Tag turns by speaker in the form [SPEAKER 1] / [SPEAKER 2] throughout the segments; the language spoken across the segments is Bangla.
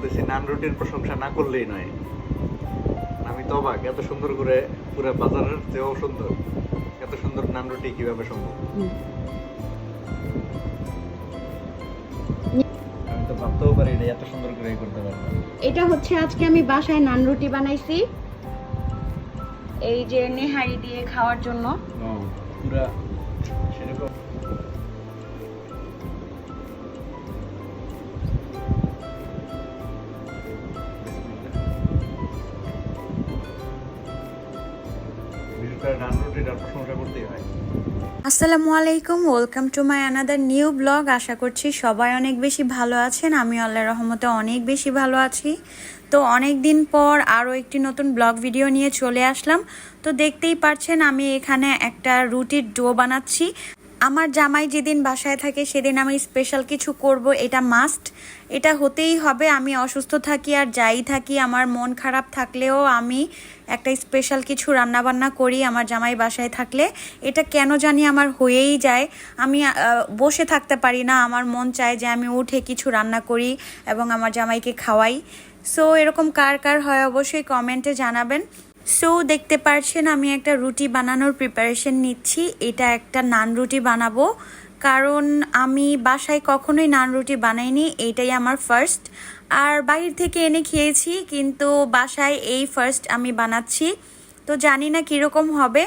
[SPEAKER 1] বলতেছি নান রুটির প্রশংসা না করলেই নয়। আমি তো অবাক এত সুন্দর করে পুরো বাজারের চেয়েও সুন্দর। এত সুন্দর নান রুটি কীভাবে সম্ভব? আমি তো ভাবতেও পারি না এত সুন্দর করে করতে পারব।
[SPEAKER 2] এটা হচ্ছে আজকে আমি বাসায় নান রুটি বানাইছি। এই যে নেহারি দিয়ে খাওয়ার জন্য।
[SPEAKER 1] পুরা সেরকম
[SPEAKER 3] আসসালামু আলাইকুম welcome to my another new blog আশা করছি সবাই অনেক বেশি ভালো আছেন, আমি আল্লাহ রহমতে অনেক বেশি ভালো আছি। তো অনেক দিন পর আরও একটি নতুন ব্লগ ভিডিও নিয়ে চলে আসলাম। তো দেখতেই পারছেন, আমি এখানে একটা রুটির ডো বানাচ্ছি। আমার জামাই যেদিন বাসায় থাকে সেদিন আমি স্পেশাল কিছু করব, এটা মাস্ট এটা হতেই হবে, আমি অসুস্থ থাকি আর যাই থাকি, আমার মন খারাপ থাকলেও আমি একটা স্পেশাল কিছু রান্নাবান্না করি আমার জামাই বাসায় থাকলে। এটা কেন জানি আমার হয়েই যায়। আমি বসে থাকতে পারি না, আমার মন চায় যে আমি উঠে কিছু রান্না করি এবং আমার জামাইকে খাওয়াই। সো এরকম কার কার হয় অবশ্যই কমেন্টে জানাবেন। সো দেখতে পারছেন, আমি একটা রুটি বানানোর প্রিপারেশন নিচ্ছি। এটা একটা নান রুটি বানাবো। কারণ আমি বাসায় কখনোই নান রুটি বানাইনি, এটাই আমার ফার্স্ট আর বাইরে থেকে এনে খেয়েছি, কিন্তু বাসায় এই ফার্স্ট আমি বানাচ্ছি। তো জানি না কীরকম হবে।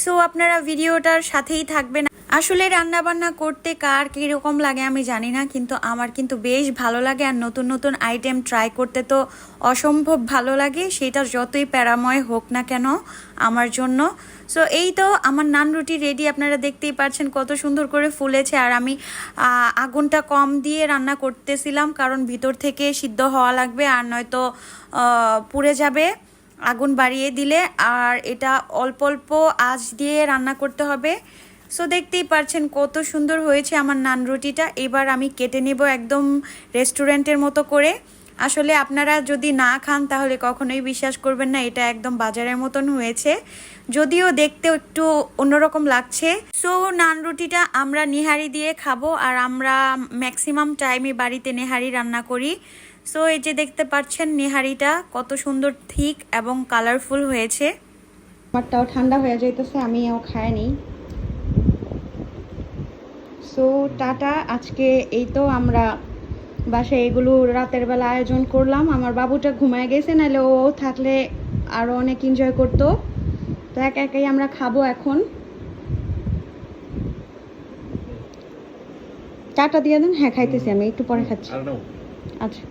[SPEAKER 3] সো আপনারা ভিডিওটার সাথেই থাকবেন। আসলে রান্না বান্না করতে কার কীরকম লাগে আমি জানি না, কিন্তু আমার কিন্তু বেশ ভালো লাগে আর নতুন নতুন আইটেম ট্রাই করতে তো অসম্ভব ভালো লাগে। সেটা যতই প্যারাময় হোক না কেন আমার জন্য। সো এই তো আমার নান রুটি রেডি আপনারা দেখতেই পাচ্ছেন কত সুন্দর করে ফুলেছে। আর আমি আগুনটা কম দিয়ে রান্না করতেছিলাম, কারণ ভিতর থেকে সিদ্ধ হওয়া লাগবে আর নয়তো পুড়ে যাবে আগুন বাড়িয়ে দিলে। আর এটা অল্প অল্প আঁচ দিয়ে রান্না করতে হবে। সো দেখতেই পারছেন কত সুন্দর হয়েছে আমার নান রুটিটা। এবার আমি কেটে নেব একদম রেস্টুরেন্টের মতো করে। আসলে আপনারা যদি না খান, তাহলে কখনোই বিশ্বাস করবেন না, এটা একদম বাজারের মতন হয়েছে। যদিও দেখতেও একটু অন্যরকম লাগছে। সো নান রুটিটা আমরা নিহারি দিয়ে খাব, আর আমরা ম্যাক্সিমাম টাইমই বাড়িতে নেহারি রান্না করি। সো এই যে দেখতে পাচ্ছেন নেহারিটা কত সুন্দর থিক এবং কালারফুল হয়েছে।
[SPEAKER 2] আমারটাও ঠান্ডা হয়ে যাইতেছে, আমিও খাই নি। সো টাটা আজকে এই তো আমরা বাসায় এগুলো রাতের বেলা আয়োজন করলাম। আমার বাবুটা ঘুমায় গেছে নাহলে ও থাকলে আরও অনেক এনজয় করতো। তো একা একাই আমরা খাব এখন। টাটা দিয়ে দেন হ্যাঁ খাইতেছি আমি একটু পরে খাচ্ছি। আচ্ছা।